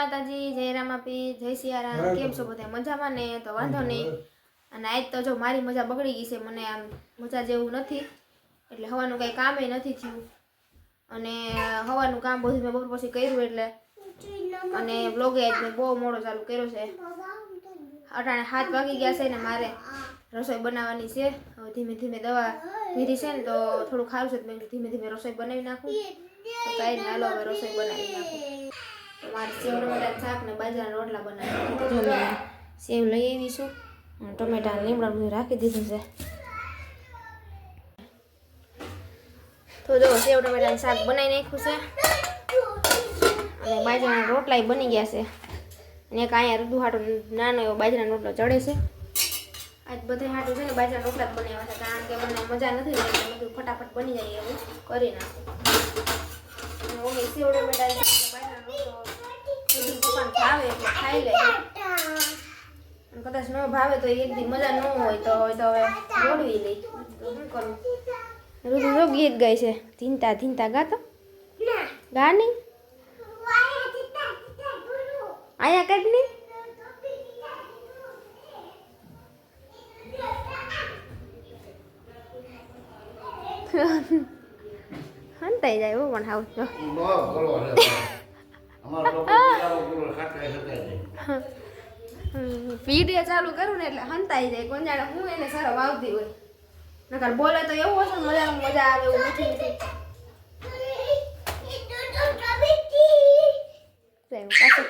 માતાજી જય રામાપી જય સિયારામ કેમ છો બધા? મજામાં ને? તો વાંધો નહીં. અને આજ તો જો મારી મજા બગડી ગઈ છે મને આમ મજા જેવું નથી. એટલે હવાનું કાંઈ કામે નથી થયું. અને હવાનું કામ બધું મેં બપોર પછી કર્યું એટલે. અને બ્લોગે આજ મેં બહુ મોડો ચાલુ કર્યો છે. અટાણે હાથ વાગી ગયા છે ને મારે રસોઈ બનાવવાની છે. હવે ધીમે ધીમે દવા પીધી છે ને તો થોડું ખારું છે મેં ધીમે ધીમે રસોઈ બનાવી નાખું. તો કાંઈ હાલો હવે રસોઈ બનાવી નાખું. મારે સેવ ટમેટા શાક ને બાજરાના રોટલા બનાવી તો જો સેવ લઈ આવી છું. અને ટમેટા અને લીમડા બધું રાખી દીધું છે. તો જો સેવ ટમેટાનું શાક બનાવી નાખ્યું છે. અને બાજરાના રોટલા બની ગયા છે. અને એક અહીંયા ઋતુ હાટો નાનો એવો બાજરાનો રોટલો ચડે છે. આજ બધા હાટું છે ને બાજરાના રોટલા જ બનાવ્યા છે. કારણ કે મને મજા નથી બધું મેં ફટાફટ બની જાય એવું કરી નાખું. અને ઓલી સેવ ટમેટા અને બાજરાનો રોટલો પપ્પાને ભાવે એટલે ખાઈ લે કદાચ ન ભાવે તો એક દી મજા ન હોય તો હવે તો હવે દોડવી લઈ તો શું કરું? ઋતુ જો ગીત ગાય છે. ચિંતા ચિંતા ગાતો ગા નહીં? આયા કાઢ નહીં? હંતાઈ જાય હો પણ હાવ જો વીડિયો ચાલુ કરું ને એટલે હંતાઈ જાય. કોણ જાણે હું એને સરમ આવતી હોય. નકર બોલે તો એવું હશે મજા મજા આવે એવું મીઠી મીઠી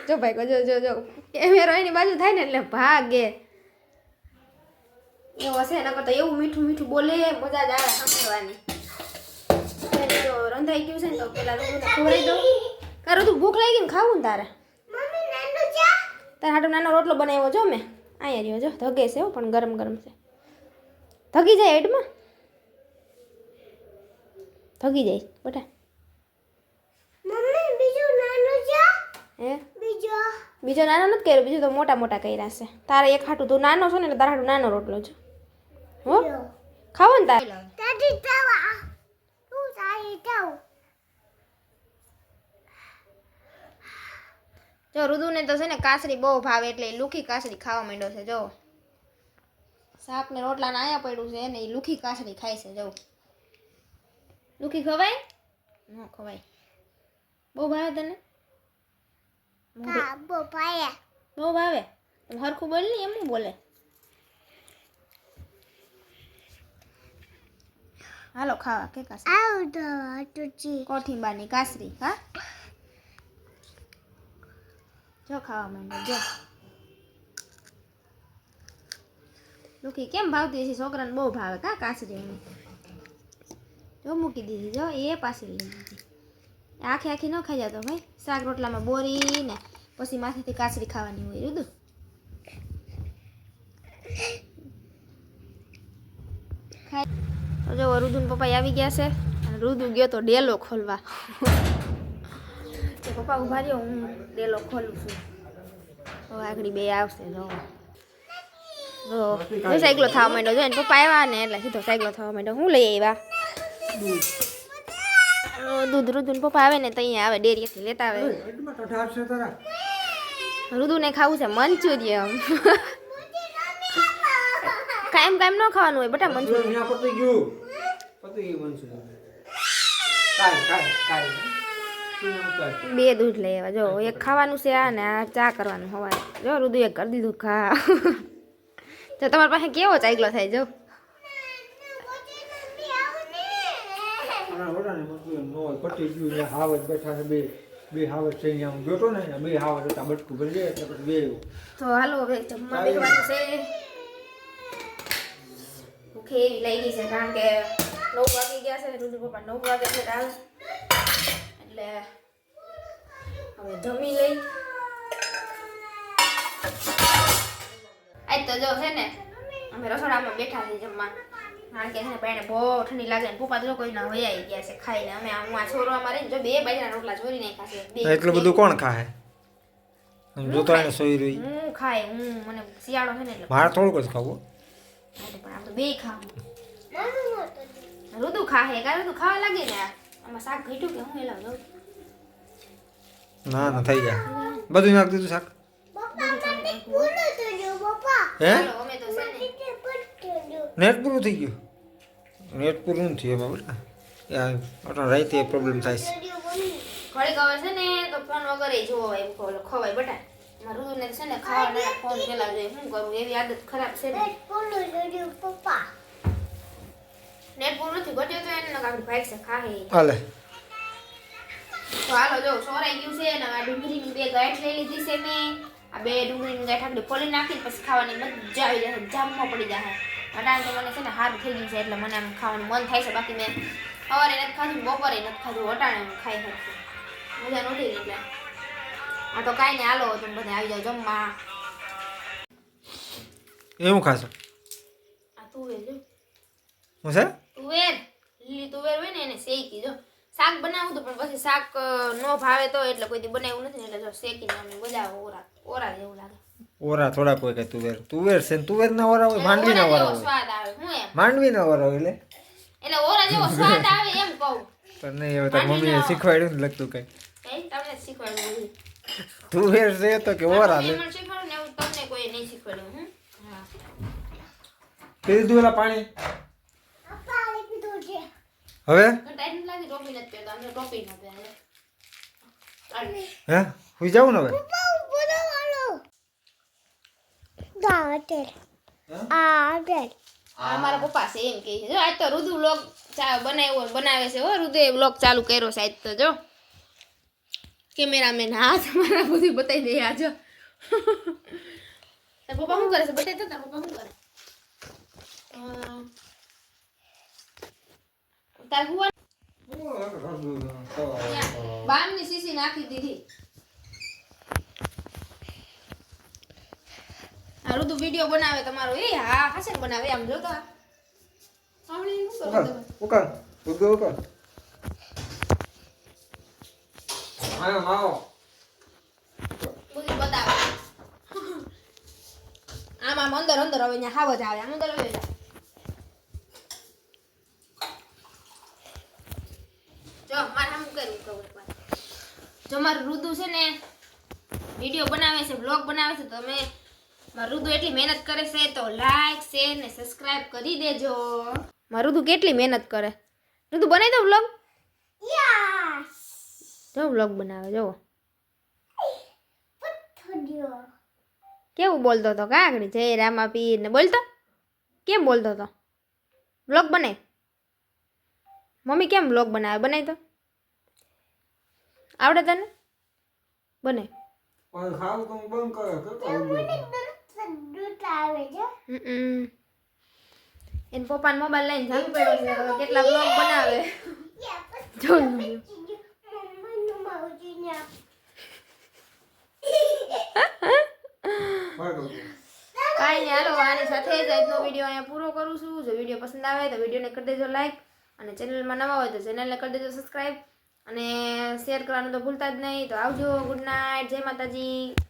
જો ભાઈ, જો જો જો. કેમેરો એની બાજુ થાય ને એટલે ભાગે. એવું હશે નકર તો એવું મીઠું મીઠું બોલે, મજા જ આવે સાંભળવાની. જો રંધાઈ ગયું છે ને તો પેલા રોટલા ખવડાવી દઉં. તારે તું ભૂખ લાગી ને ખાવું ને તારે. તારે હાટો નાનો રોટલો બનાવ્યો જો મેં. અહીંયા રહ્યો જો ધગે છે હો પણ ગરમ ગરમ છે. ધગી જાય એડમાં ધગી જાય બટા. હે? બીજો. નાનો નથી કર્યો બીજો તો મોટા મોટા કર્યા છે. તારે એક હાટું તું નાનો છો ને એટલે તારા હાટું નાનો રોટલો છે હો? ખાવો ને તારે. જો રુદુને તો છે ને કાસરી બહુ ભાવે એટલે એ લુખી કાસરી ખાવા માંડ્યો છે જો. શાક ને રોટલા આયા પડ્યું છે ને એ લુખી કાસરી ખાય છે જો. લુખી ખવાય? ન ખવાય. બહુ ભાવે તને? બહુ ભાવે. હરખું બોલ ને એમ બોલે. હાલો ખાવા કે કાસરી? કોઠીંબાની કાસરી હા? જો ખાવા માંડો જો. લુકી, કેમ ભાવતી હશે? છોકરાને બહુ ભાવે કા કાસરી જો મૂકી દીધી, જો, એ પાછી લઈ લીધી. આખી આખી ન ખાઈ જતો ભાઈ. શાક રોટલામાં બોરી ને પછી માથેથી કાસરી ખાવાની હોય, રુદુ. તો જો, રુદુન પપ્પા આવી ગયા છે. અને રુદુ ગયો તો ડેલો ખોલવા. પપ્પા ઊભા રહ્યો હું ડેલો ખોલું છું. હવે આગળ બે આવશે જો. સાયકલો થવા માંડ્યો જો પપ્પા આવ્યા ને એટલે સીધો સાયકલો થવા માંડ્યો. હું લઈ આવ્યા? દૂધ રુદુન પપ્પા આવે ને તો અહીંયા આવે ડેરીએથી લેતા આવે. રુદુને ખાવું છે મંચુરિયમ કાયમ કાયમ ન ખાવાનું હોય બટા મંચુરિયમ પતી ગયું. પતી ગયું મંચુરિયમ કાય કાય કાંઈ બે દૂધ લઈ આવ્યા. જો એક ખાવાનું છે આ ને આ ચા કરવાનું હવારે. જો રુદુ એક કરી દીધું ખા. તો તમારી પાસે કેવો ચાગલો થાય જો. તો હાલો હવે જમવા બેસવાનું છે. ભૂખે એવી લઈ ગઈ છે કારણ કે નવ વાગી ગયા છે રુદુ પપ્પા નવ વાગે છે એટલે હવે જમી લઈ. આજ તો જો છે ને અમે રસોડામાં બેઠા છીએ જમવા. કારણ કે છે ને બેને બહુ ઠંડી લાગે ને પપ્પા તો જો હોય આવી ગયા છે ખાઈને. અમે આ હું આ છોરવામાં રહીને જો બે બાજરા રોટલા ચોરી નાખ્યા છે. બે એટલું બધું કોણ ખાય? આમ જોતો એને સોઈ રહી હું ખાય હું મને શિયાળો છે ને એટલે મારે થોડુંક જ ખાવું પણ આમ તો બે ખાવું. રુદુ ખાહે કારણ તું ખાવા લાગે ને આમાં શાક ઘટ્યું કે હું એલા જાઉં? ના ના થઈ જાય બધું નાખ દીધું શાક? હે? અમે તો છે ને. નેટ પૂરું થઈ ગયું? નેટ પૂરું નથી એમાં બેટા રાતે પ્રોબ્લેમ થાય છે. ઘડીક હવે છે ને તો ફોન વગર ય જોવો એમ ખવાય બટા. મારું રુદુને છે ને ખાવાના ફોન પેલા જોઈએ શું કરું એવી આદત ખરાબ છે ને. નેટ પૂરું નથી ઘટ્યો તો એને કાંઈ ભાઈ છે ખાહે. હાલે. તો હાલો જો સોરાઈ ગયું છે ને આ ડુંગળીની બે ગાંઠ લઈ લીધી છે મેં. આ બે ડુંગળીની ગાંઠ આપણે ફોલી નાખી પછી ખાવાની મજા આવી જશે જામમાં પડી જશે અટાણે તો મને છે ને હારું થઈ ગયું છે એટલે મને આમ ખાવાનું મન થાય છે બાકી મેં સવારે નથી ખાધું બપોરે નથી ખાધું અટાણે હું ખાઈ શકું. મજા નહોતી એટલે. આ તો કાંઈ નહીં હાલો તમે બધા આવી જાઓ જમવા. એવું ખાશો? આ તુવેર જો. હું છે? તુવેર લીલી તુવેર હોય ને એને શેકી જો. શાક બનાવું તો પણ પછી શાક ન ભાવે તો એટલે કોઈ દી બનાવ્યું નથી એટલે જો શેકીને અમે બધા ઓરા ઓરા જેવું લાગે. ઓરા થોડા કોઈ કઈ તુવેર તુવેર છે ને તુવેર ના ઓરા હોય માંડવી ના ઓરા હોય. સ્વાદ આવે હું એમ. માંડવી ના ઓરા હોય એટલે? એટલે ઓરા જેવો સ્વાદ આવે એમ કહું. પણ નહીં હવે તો મમ્મીએ શીખવાડ્યું ને લગતું કઈ. તમને શીખવાડ્યું તુવેર છે તો કે ઓરા લે પણ શીખવાડ્યું ને એવું તમને કોઈ નહીં શીખવાડ્યું હું? પેલા પાણી? હવે? ટોપી નથી પહેરતા અમે ટોપી ન પહેરે હે? હુઈ જાવ ને હવે? મારા પપ્પા છે એમ કહે છે. આજ તો રુદુ વ્લોગ બનાવ્યો બનાવે છે હો. રુદુએ વ્લોગ ચાલુ કર્યો છે આજ તો જો. કેમેરામેન હાથ મારા બધું બતાવી દે આ પપ્પા શું કરે છે? બતાવી તારા પપ્પા શું કરે? તાર હુવા બામની સીસી નાખી દીધી. આ તો વીડિયો બનાવે તમારો. એ હા હાસે બનાવે આમ જો તો. સાંભળી શું કરો તમે. ઉકળ ઉકળ ઉકળ. આયો માવો બધું બતાવે. આમ આમ અંદર અંદર હવે અહીંયા હાવ જ આવે. આમ અંદર હવે જો મારે આમ કરવું કહું એકવાર જો મારું રુદુ છે ને વીડિયો બનાવે છે બ્લોગ બનાવે છે તો તમે મારું રુદુ એટલી મહેનત કરે છે તો લાઈક શેર ને સબસ્ક્રાઇબ કરી દેજો. મારું રુદુ કેટલી મહેનત કરે? રુદુ બનાવી દો બ્લોગ જો બ્લોગ બનાવે જો. કેવું બોલતો હતો કાકડી જય રામા પીર ને બોલતો? કેમ બોલતો હતો બ્લોગ બનાય. મમ્મી કેમ બ્લોગ બનાવે? બનાવી તો? આવડે તને? બને. પણ ખાવું તો બંધ કરે એને પપ્પાને મોબાઈલ લઈને જાવું પડ્યો છે હવે કેટલા બ્લોગ બનાવે. જોયું કાંઈ નહીં હાલો આની સાથે જ આજનો વીડિયો અહીંયા પૂરો કરું છું. જો વીડિયો પસંદ આવે તો વિડીયોને કરી દેજો લાઈક અને ચેનલમાં નવા હોય તો ચેનલને કરી દેજો સબસ્ક્રાઈબ અને શેર કરવાનું તો ભૂલતા જ નહીં. તો આવજો. ગુડ નાઇટ જય માતાજી.